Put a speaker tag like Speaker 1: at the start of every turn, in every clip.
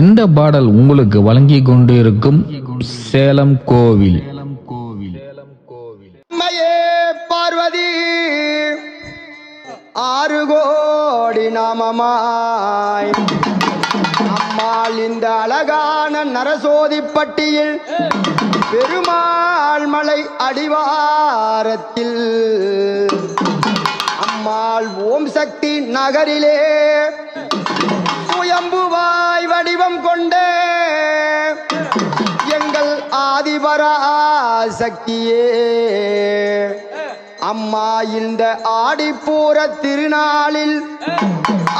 Speaker 1: இந்த பாடல் உங்களுக்கு வழங்கி கொண்டிருக்கும் சேலம் கோவில்.
Speaker 2: அம்மையே பார்வதி ஆறு கோடி நாமமாய். அம்மாள் இந்த அழகான நரசோதிப்பட்டியில் பெருமாள் மலை அடிவாரத்தில். அம்மாள் ஓம் சக்தி நகரிலே சுயம்பு வடிவம் கொண்ட எங்கள் ஆதிபரா சக்தியே அம்மா இந்த ஆடிப்பூர திருநாளில்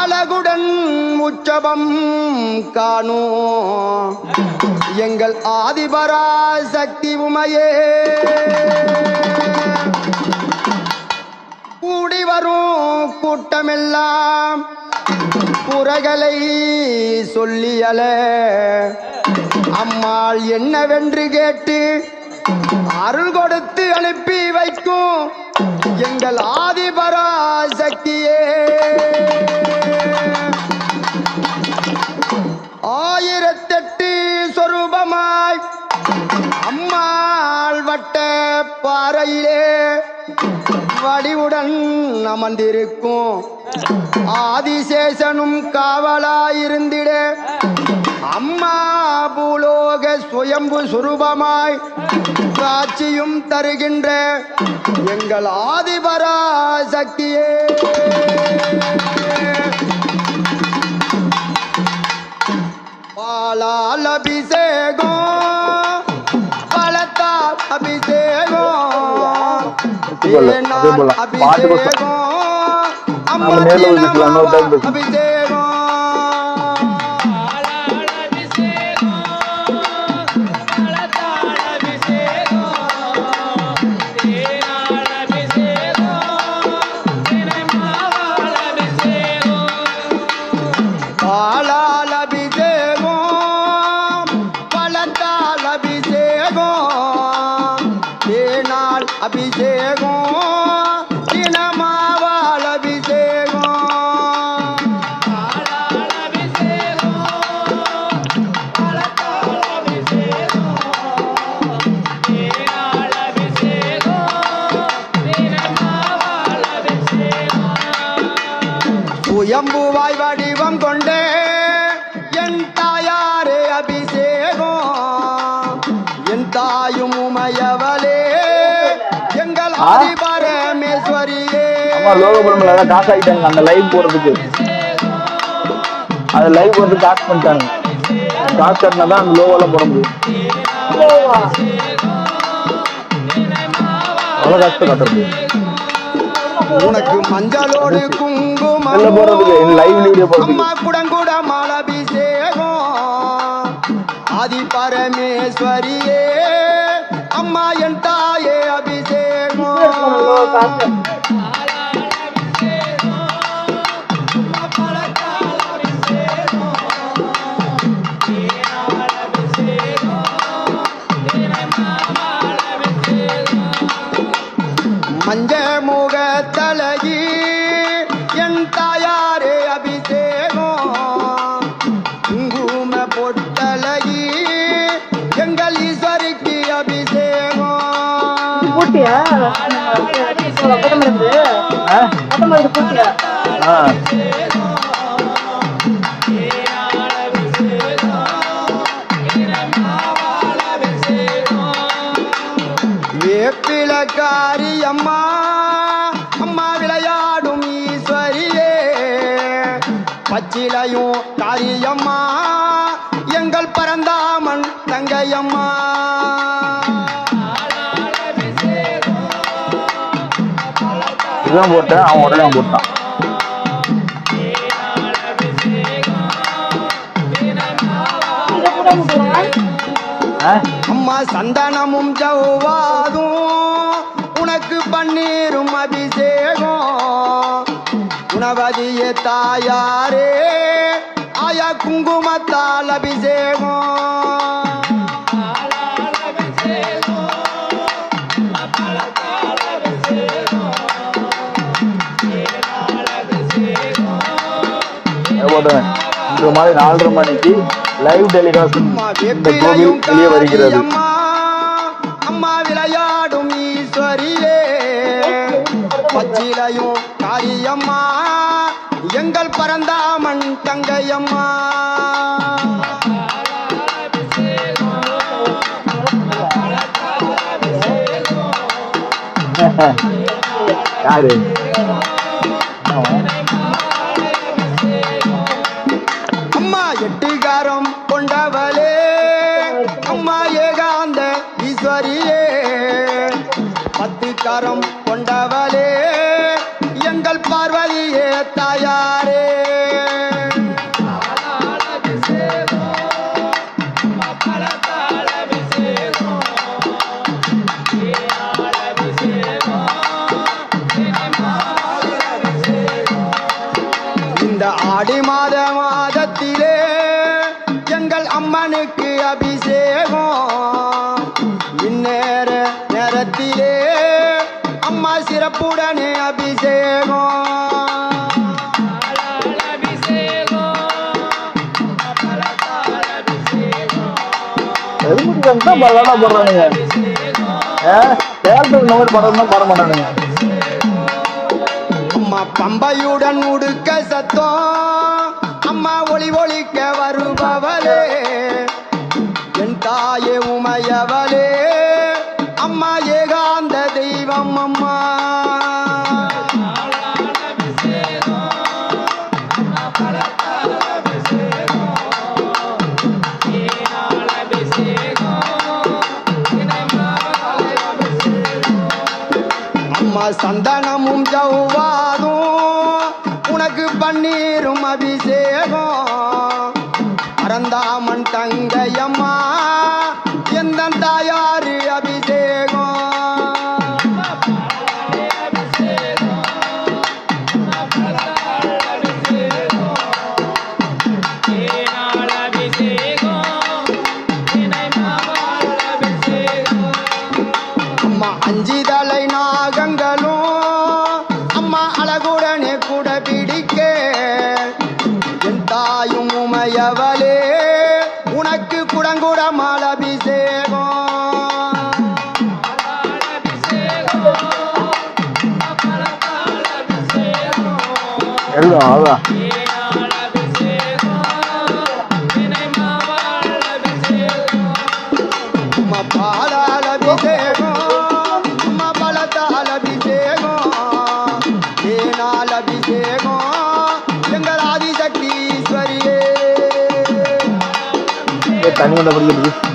Speaker 2: அழகுடன் உற்சவம் காணும். எங்கள் ஆதிபரா சக்தி உமையே. கூடி வரும் கூட்டமெல்லாம் புறகலை சொல்லியல அம்மாள் என்னவென்று கேட்டு அருள் கொடுத்து அனுப்பி வைக்கும் எங்கள் ஆதிபரா சக்தியே. ஆயிரத்தெட்டு சொரூபமாய் அம்மாள் வட்ட பாறையிலே வடிவுடன் அமர்ந்திருக்கும். ஆதிசேஷனும் காவலாயிருந்திட. அம்மா பூலோக சுயம்பு சுரூபமாய் காட்சியும் தருகின்ற எங்கள் ஆதிபரா சக்தியே பாலால் அபிஷேகம் பலத்தால் அபிஷேகம்
Speaker 3: போல, அதே போல. பாட்டு நம்ம நேர்ல இன்னொரு.
Speaker 2: எங்கள் ஆதிபரமேஸ்வரியே.
Speaker 3: அம்மா லோகோ போட அதான் காசு ஆகிட்டாங்க அந்த லைவ் போடுறதுக்கு அது லைவ் போடுறது காசு பண்ணிட்டாங்க. காசு கட்டினா தான் அந்த லோகோலாம் போட முடியும். காசு
Speaker 2: உனக்கு மஞ்சளோடு குங்குமம்
Speaker 3: வெளில போடுறதுக்கு லைவ் வீடியோ போடுறதுக்கு
Speaker 2: அம்மா குடங்குடமால் அபிஷேகம் ஆதி பரமேஸ்வரியே அம்மா என் மஞ்ச முக தலகி என் தாயாரே அபிஷேகம். வேப்பிலக்காரி அம்மா அம்மா விளையாடும் ஈஸ்வரியே. பச்சிலையும் காரியம்மா
Speaker 3: இதுதான் போட்டேன் அவன் உடனே போட்டான்.
Speaker 2: அம்மா சந்தனமும் ஜவ்வாதும் உனக்கு பன்னீரும் அபிஷேகம். உணவதிய தாயாரே ஆயா குங்குமத்தால் அபிஷேகம்.
Speaker 3: போட்டேன் இந்த மாதிரி நாலரை மணிக்கு லைவ் டெலிகாஸ்ட் இந்த கோவில் வெளியே வருகிறது.
Speaker 2: அம்மா விளையாடும் ஈஸ்வரியே. பச்சிலையும் காளியம்மா. எங்கள் பரந்தாமன் தங்கையம்மா.
Speaker 3: யாரு?
Speaker 2: ஆடி மாத மாதத்திலே எங்கள் அம்மனுக்கு அபிஷேகம். இந்நேர நேரத்திலே அம்மா சிறப்புடனே அபிஷேகம்.
Speaker 3: எதுமுடிக்காம தான் பரவாயில்ல போடுறானுங்க. ஏ தேட்டர் இந்த மாதிரி படம் தான் பாட மாட்டானுங்க
Speaker 2: பம்பையுடன் உடுக்க சத்தம். அம்மா ஒளி ஒளிக்க வருபவளே. என் தாயே உமையவளே. அம்மா ஏகாந்த தெய்வம் அம்மா. சந்தனமும் ஜவ்வா பிடிக்க. என் தாயும் உமையவளே உனக்கு குடங்குடமால் அபிஷேகம்
Speaker 3: எல்லாம் அதான் தண்ணி வந்த படிக்கிறது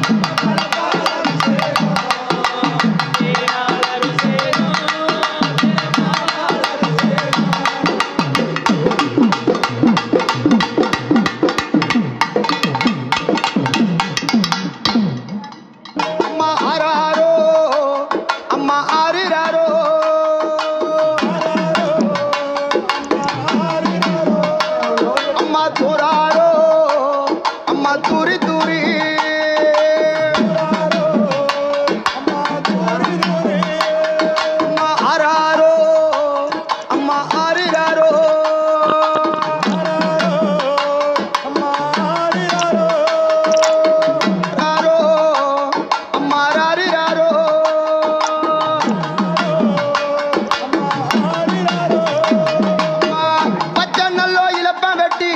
Speaker 2: கட்டி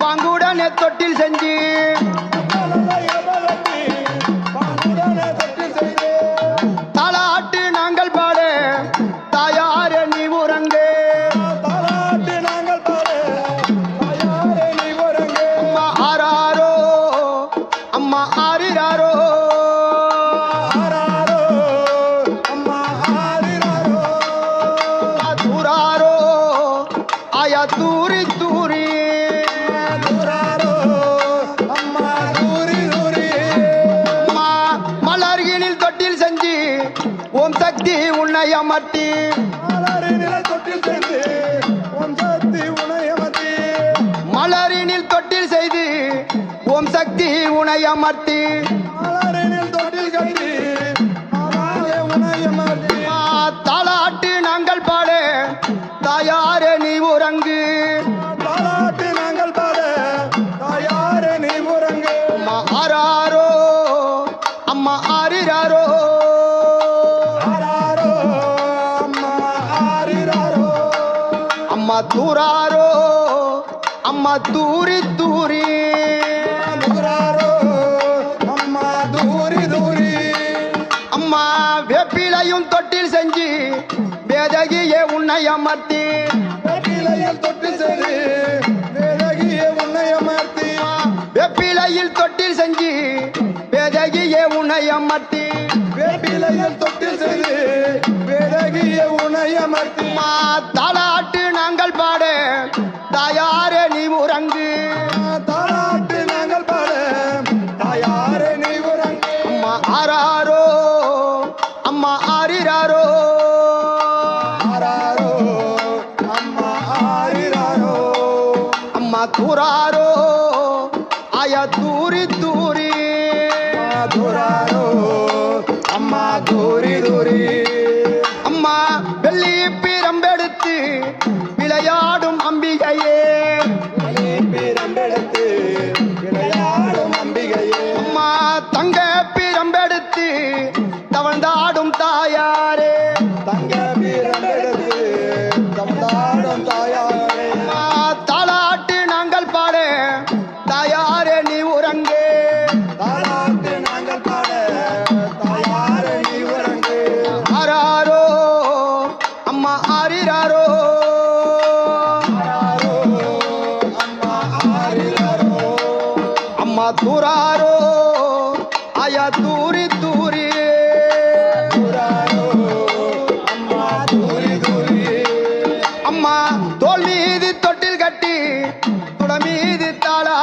Speaker 2: பங்குடனே தொட்டில் செஞ்சு. சக்தி உனை அமர்த்தி. தொட்டில் கட்டி தாளாட்டு நாங்கள் பாடு தாயாரே நீ உறங்கு.
Speaker 3: தாளாட்டு நாங்கள் பாடு தாயாரே நீ
Speaker 2: அம்மா
Speaker 4: ஆரிராரோ அம்மா தூரி
Speaker 2: மேலகிய உன்னை அமர்த்தி.
Speaker 4: வெப்பிலையில் தொட்டில் செய்து மேலகிய உன்னை அமர்த்தி.
Speaker 2: வெப்பிலையில் தொட்டில் செஞ்சு வேதகிய உன்னை அமர்த்தி.
Speaker 4: வேப்பிலையில் தொட்டில் செய்து வேதகிய உன்னை அமர்த்தி.
Speaker 2: தாளாட்டு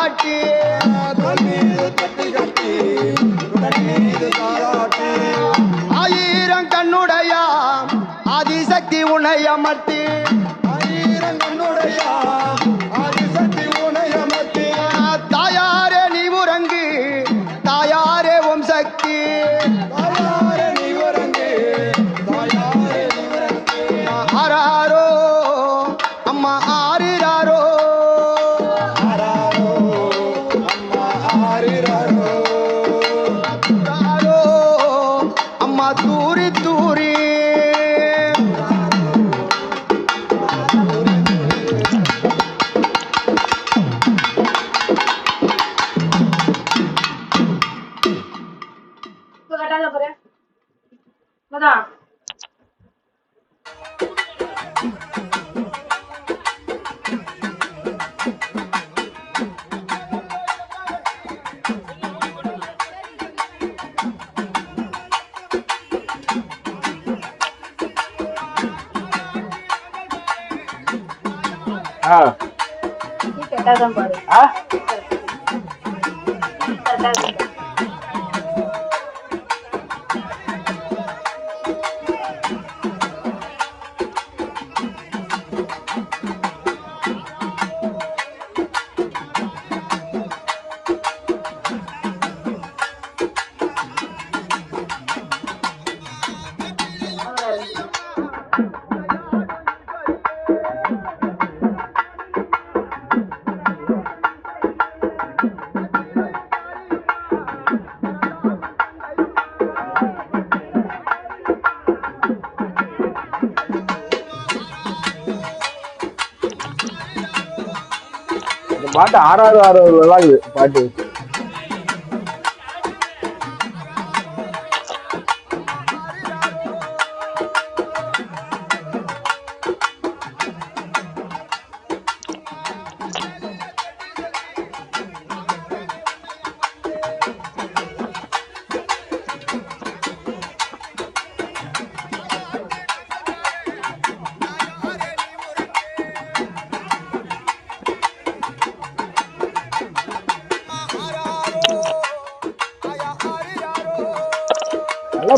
Speaker 4: தாராட்டி
Speaker 2: தன் மீது
Speaker 4: தட்டி
Speaker 2: ஆயிரம் கண்ணுடையாம் ஆதிசக்தி உன்னை அமர்த்தி.
Speaker 3: 啊？பாட்டு ஆறாறு ஆறு ஆகுது பாட்டு.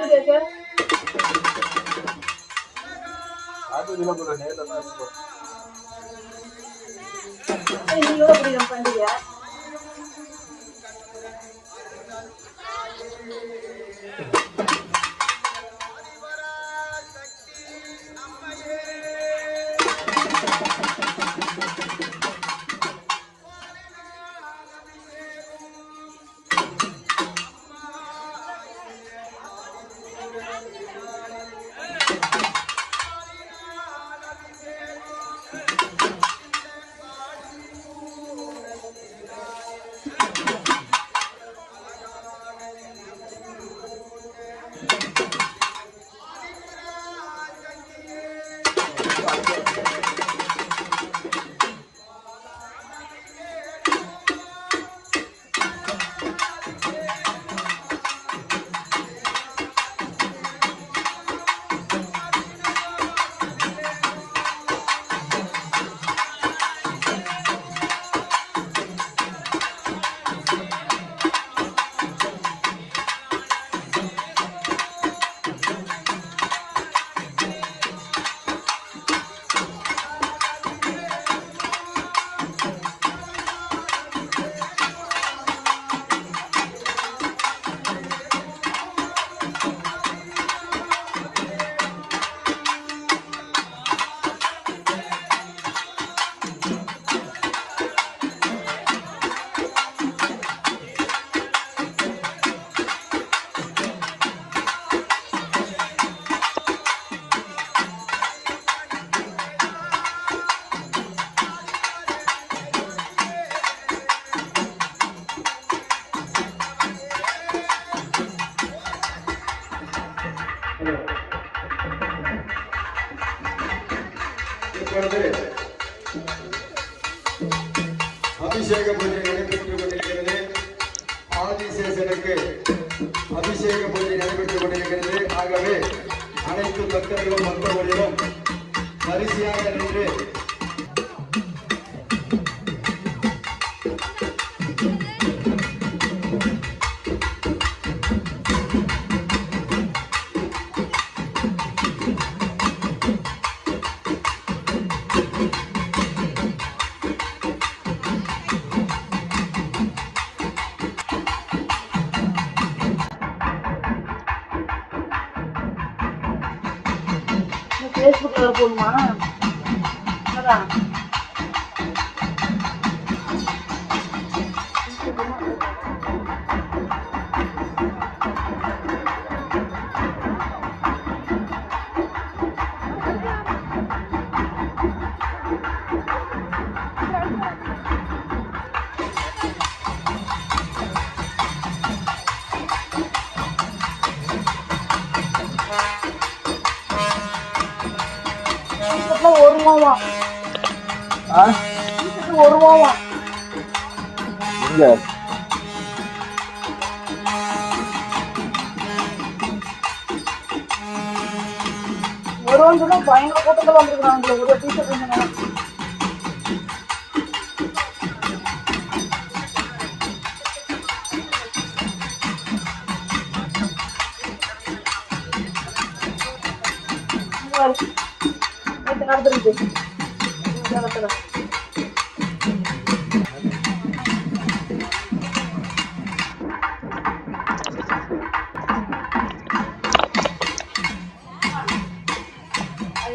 Speaker 5: காட்டு கேக்க
Speaker 3: காட்டு இதுல போற நேரல தான்
Speaker 2: அபிஷேக பூஜை நடைபெற்றுக் கொண்டிருக்கிறது. ஆகவே அனைத்து பக்தர்களும் பக்தர்களிலும் வரிசையாக நின்று
Speaker 5: ரூபாவா ஒரு ரூபாவா
Speaker 6: எங்க?
Speaker 5: ஒரு பயங்கர கூட்டத்தில் வந்துருக்குறாங்க ஒரு இருந்துங்க நடத்துல அது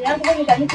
Speaker 5: ஏன் கூட நீ தண்ணி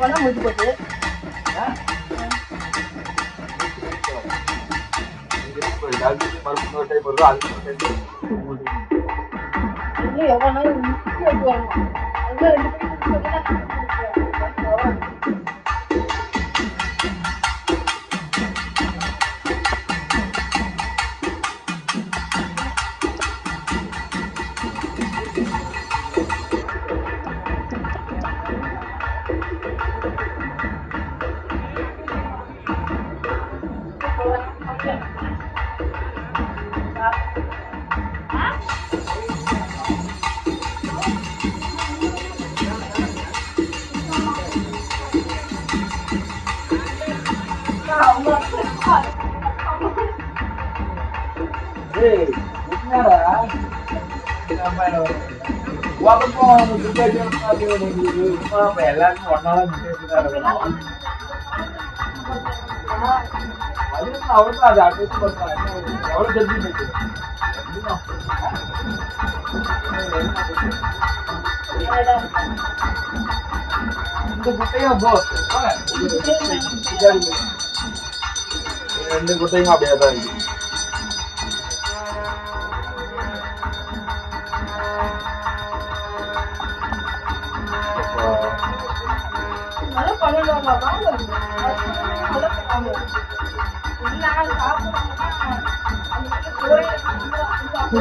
Speaker 6: பண்ணா முடிஞ்சு போச்சு இன்னும்
Speaker 5: எல்லாருக்கும் ஒன்னாலும் இருக்கணும் அது அவருக்கு அது அட்வைஸ் பண்றாங்க எவ்வளவு தெரிஞ்சு இந்த குட்டையும் போ ரெண்டு குட்டையும் அப்படியே தான் இருக்கு